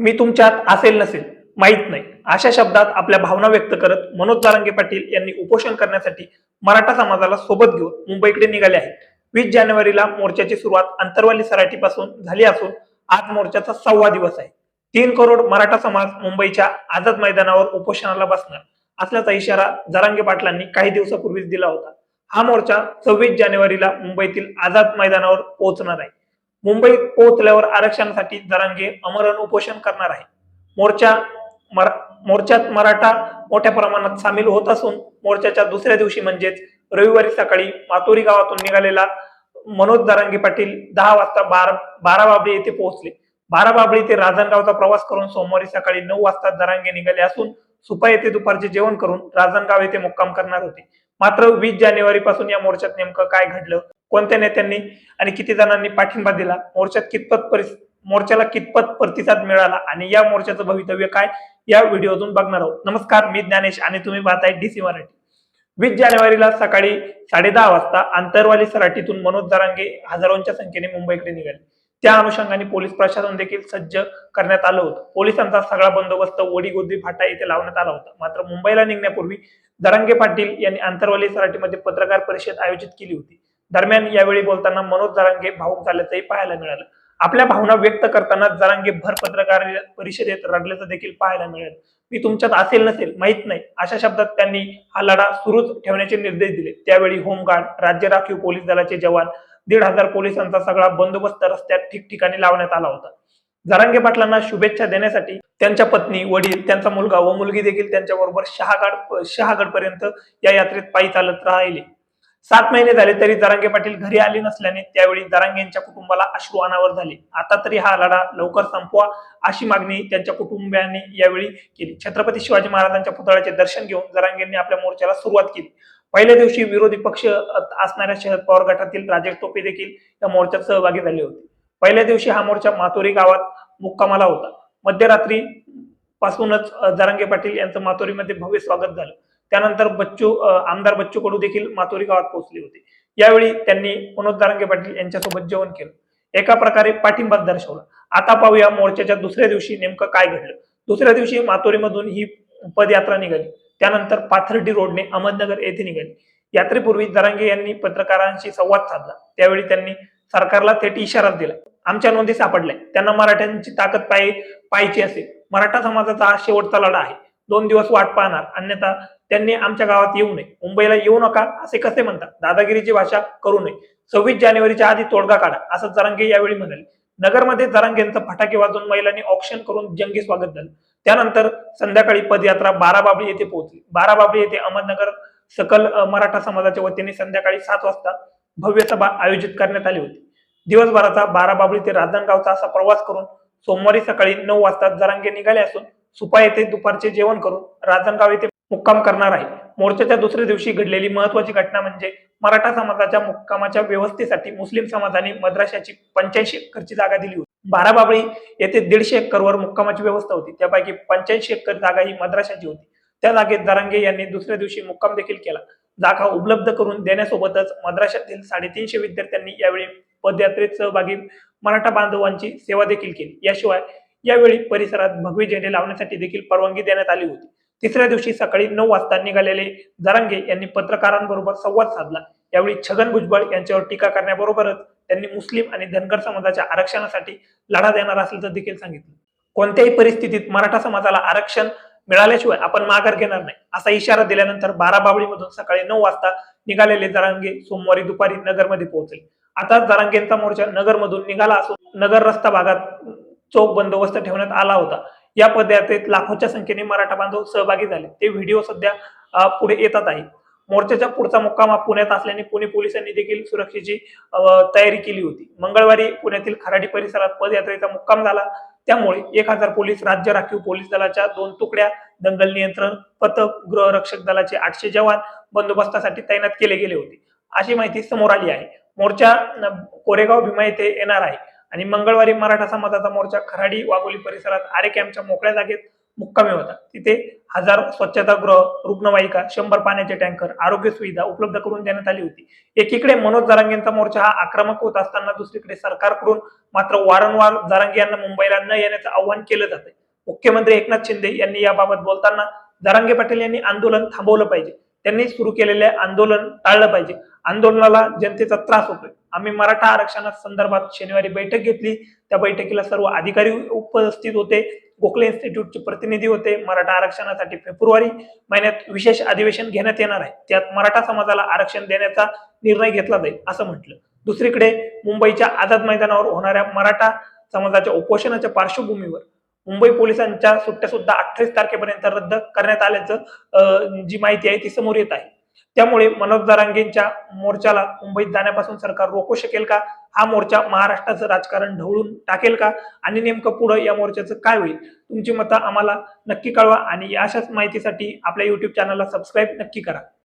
मी तुमच्यात असेल नसेल माहीत नाही. अशा शब्दात आपल्या भावना व्यक्त करत मनोज जारंगे पाटील यांनी उपोषण करण्यासाठी मराठा समाजाला सोबत घेऊन मुंबईकडे निघाले आहेत. वीस जानेवारीला मोर्चाची सुरुवात अंतरवाली सराटीपासून झाली असून आज मोर्चाचा सव्वा दिवस आहे. तीन करोड मराठा समाज मुंबईच्या आझाद मैदानावर उपोषणाला बसणार असल्याचा इशारा जरांगे पाटलांनी काही दिवसापूर्वीच दिला होता. हा मोर्चा सव्वीस जानेवारीला मुंबईतील आझाद मैदानावर पोहोचणार आहे. मुंबईत पोहोचल्यावर आरक्षणासाठी जरांगे अमरण उपोषण करणार आहे. मोर्चा मर, मोर्चात मराठा मोठ्या प्रमाणात सामील होत असून मोर्चाच्या दुसऱ्या दिवशी म्हणजेच रविवारी सकाळी मातोरी गावातून निघालेला मनोज दरांगे पाटील दहा वाजता बारा बाराबाबळी येथे पोहोचले. बाराबाबळी ते राजनगावचा प्रवास करून सोमवारी सकाळी नऊ वाजता दरांगे निघाले असून सुपा येथे दुपारचे जेवण करून राजनगाव येथे मुक्काम करणार होते. मात्र वीस जानेवारी पासून या मोर्चात नेमकं काय घडलं? कोणत्या नेत्यांनी आणि किती जणांनी पाठिंबा दिला मोर्चात कितपत मोर्चाला कितपत प्रतिसाद मिळाला आणि या मोर्चाचं भवितव्य काय या व्हिडिओतून बघणार आहोत. नमस्कार मी ज्ञानेश आणि तुम्ही पाहताय डीसी मराठी. वीस जानेवारीला सकाळी साडेदहा वाजता आंतरवाली सराटीतून मनोज दरांगे हजारोंच्या संख्येने मुंबईकडे निघाले. त्या अनुषंगाने पोलीस प्रशासन देखील सज्ज करण्यात आलं होतं. पोलिसांचा सगळा बंदोबस्त वडीगोद्दी फाटा येथे लावण्यात आला होता. मात्र मुंबईला निघण्यापूर्वी दरांगे पाटील यांनी आंतरवाली सराटीमध्ये पत्रकार परिषद आयोजित केली होती. दरम्यान यावेळी बोलताना मनोज जरांगे भाऊक झाल्याचंही पाहायला मिळालं. आपल्या भावना व्यक्त करताना जरांगे भर पत्रकार परिषदेत रडल्याचं देखील पाहायला मिळालं. मी तुमच्यात असेल नसेल माहीत नाही अशा शब्दात त्यांनी हा लढा सुरूच ठेवण्याचे निर्देश दिले. त्यावेळी होमगार्ड राज्य राखीव पोलीस दलाचे जवान दीड हजार पोलिसांचा सगळा बंदोबस्त रस्त्यात ठिकठिकाणी लावण्यात आला होता. जरांगे पाटलांना शुभेच्छा देण्यासाठी त्यांच्या पत्नी वडील त्यांचा मुलगा व मुलगी देखील त्यांच्याबरोबर शहागड शहागड पर्यंत या यात्रेत पायी चालत राहिले. सात महिने झाले तरी दरांगे पाटील घरी आले नसल्याने त्यावेळी जरांगे यांच्या कुटुंबाला अश्रू अनावर झाले. आता तरी हा लढा लवकर संपवा अशी मागणी त्यांच्या कुटुंबियांनी यावेळी केली. छत्रपती शिवाजी महाराजांच्या पुतळ्याचे दर्शन घेऊन दरांगेंनी आपल्या मोर्चाला सुरुवात केली. पहिल्या दिवशी विरोधी पक्ष असणाऱ्या शरद पवार गटातील राजेश टोपे देखील या मोर्चात सहभागी झाले होते. पहिल्या दिवशी हा मोर्चा मातोरी गावात मुक्कामाला होता. मध्यरात्री पासूनच जरांगे पाटील यांचं मातोरीमध्ये भव्य स्वागत झालं. त्यानंतर बच्चू आमदार बच्चू कडू देखील मातोरी गावात पोहोचले होते. यावेळी त्यांनी मनोज दारंगे पाटील यांच्यासोबत जेवण केलं. एका प्रकारे पाठिंबा दर्शवला. आता पाहूया मोर्चाच्या दुसऱ्या दिवशी नेमकं काय घडलं. दुसऱ्या दिवशी मातोरीमधून ही पदयात्रा निघाली. त्यानंतर पाथर्डी रोडने अहमदनगर येथे निघाली. यात्रेपूर्वी दरांगे यांनी पत्रकारांशी संवाद साधला. त्यावेळी त्यांनी सरकारला थेट इशारा दिला. आमच्या नोंदी सापडल्या. त्यांना मराठ्यांची ताकद पाय पाहायची असेल. मराठा समाजाचा हा शेवटचा लढा आहे. दोन दिवस वाट पाहणार. अन्यथा त्यांनी आमच्या गावात येऊ नये. मुंबईला येऊ नका असे कसे म्हणतात? दादागिरीची भाषा करू नये. सव्वीस जानेवारीच्या आधी तोडगा काढा असं जरांगे यावेळी म्हणाले. नगरमध्ये जरांगेंचं फटाके वाजून महिलांनी ऑप्शन करून जंगी स्वागत झालं. त्यानंतर संध्याकाळी पदयात्रा बाराबाबळी येथे पोहोचली. बाराबाबळी येथे अहमदनगर सकल मराठा समाजाच्या वतीने संध्याकाळी सात वाजता भव्य सभा आयोजित करण्यात आली होती. दिवसभराचा बाराबाबळी ते राजनगावचा असा प्रवास करून सोमवारी सकाळी नऊ वाजता जरांगे निघाले असून सुपा येथे दुपारचे जेवण करून राजनगाव येथे मुक्काम करणार आहे. मोर्चाच्या दुसऱ्या दिवशी घडलेली महत्वाची घटना म्हणजे मराठा समाजाच्या मुक्कामाच्या व्यवस्थेसाठी मुस्लिम समाजाने मद्राशाची पंच्याऐंशी एकरची जागा दिली होती. बाराबाबळी येथे दीडशे एकरवर मुक्कामाची व्यवस्था होती. त्यापैकी पंच्याऐंशी एकर जागा ही मद्राशाची होती. त्या जागेत दरांगे यांनी दुसऱ्या दिवशी मुक्काम देखील केला. जागा उपलब्ध करून देण्यासोबतच मद्राशातील साडेतीनशे विद्यार्थ्यांनी यावेळी पदयात्रेत सहभागी मराठा बांधवांची सेवा देखील केली. याशिवाय यावेळी परिसरात भगवी झेंडे लावण्यासाठी देखील परवानगी देण्यात आली होती. तिसऱ्या दिवशी सकाळी नऊ वाजता निघालेले जरांगे यांनी पत्रकारांबरोबर संवाद साधला. यावेळी छगन भुजबळ यांच्यावर टीका करण्याबरोबरच त्यांनी मुस्लिम आणि धनगर समाजाच्या आरक्षणासाठी लढा देणार असल्याचं देखील सांगितलं. कोणत्याही परिस्थितीत मराठा समाजाला आरक्षण मिळाल्याशिवाय आपण माघार घेणार नाही असा इशारा दिल्यानंतर बारा बाबळीमधून सकाळी नऊ वाजता निघालेले जरांगे सोमवारी दुपारी नगरमध्ये पोहोचले. आता जरांगेंचा मोर्चा नगरमधून निघाला असून नगर रस्ता भागात चोख बंदोबस्त ठेवण्यात आला होता. या पदयात्रेत लाखोच्या संख्येने मराठा बांधव सहभागी झाले. ते व्हिडिओ सध्या पुढे येतात आहे. मोर्चाच्या पुढचा मुक्काम हा पुण्यात असल्याने पुणे पोलिसांनी देखील सुरक्षेची तयारी केली होती. मंगळवारी पुण्यातील खराडी परिसरात पदयात्रेचा मुक्काम झाला. त्यामुळे एक हजार पोलीस राज्य राखीव पोलीस दलाच्या दोन तुकड्या दंगल नियंत्रण पथक गृहरक्षक दलाचे आठशे जवान बंदोबस्तासाठी तैनात केले गेले होते. अशी माहिती समोर आली आहे. मोर्चा कोरेगाव भीमा येथे येणार आहे. आणि मंगळवारी मराठा समाजाचा मोर्चा खराडी वाघोली परिसरात आरे कॅम्पच्या मोकळ्या जागेत मुक्कामी होता. तिथे हजार स्वच्छतागृह रुग्णवाहिका शंभर पाण्याचे टँकर आरोग्य सुविधा उपलब्ध करून देण्यात आली होती. एकीकडे मनोज जरांगेंचा मोर्चा हा आक्रमक होत असताना दुसरीकडे सरकारकडून मात्र वारंवार जरांगे यांना मुंबईला न येण्याचं आव्हान केलं जाते मुख्यमंत्री एकनाथ शिंदे यांनी याबाबत बोलताना जरांगे पाटील यांनी आंदोलन थांबवलं पाहिजे. त्यांनी सुरू केलेले आंदोलन टाळलं पाहिजे. आंदोलनाला जनतेचा त्रास होतोय. आम्ही मराठा आरक्षणा संदर्भात शनिवारी बैठक घेतली. त्या बैठकीला सर्व अधिकारी उपस्थित होते. गोखले इन्स्टिट्यूटचे प्रतिनिधी होते. मराठा आरक्षणासाठी फेब्रुवारी महिन्यात विशेष अधिवेशन घेण्यात येणार आहे. त्यात मराठा समाजाला आरक्षण देण्याचा निर्णय घेतला जाईल असं म्हटलं. दुसरीकडे मुंबईच्या आझाद मैदानावर होणाऱ्या मराठा समाजाच्या उपोषणाच्या पार्श्वभूमीवर मुंबई पोलिसांच्या सुट्ट्या सुद्धा अठ्ठावीस तारखेपर्यंत रद्द करण्यात आल्याचं जी माहिती आहे ती समोर येत आहे. त्यामुळे मनोज दारांगेंच्या मोर्चाला मुंबईत जाण्यापासून सरकार रोखू शकेल का? हा मोर्चा महाराष्ट्राचं राजकारण ढवळून टाकेल का? आणि नेमकं पुढं या मोर्चाचं काय होईल? तुमची मतं आम्हाला नक्की कळवा आणि अशाच माहितीसाठी आपल्या युट्यूब चॅनलला सबस्क्राईब नक्की करा.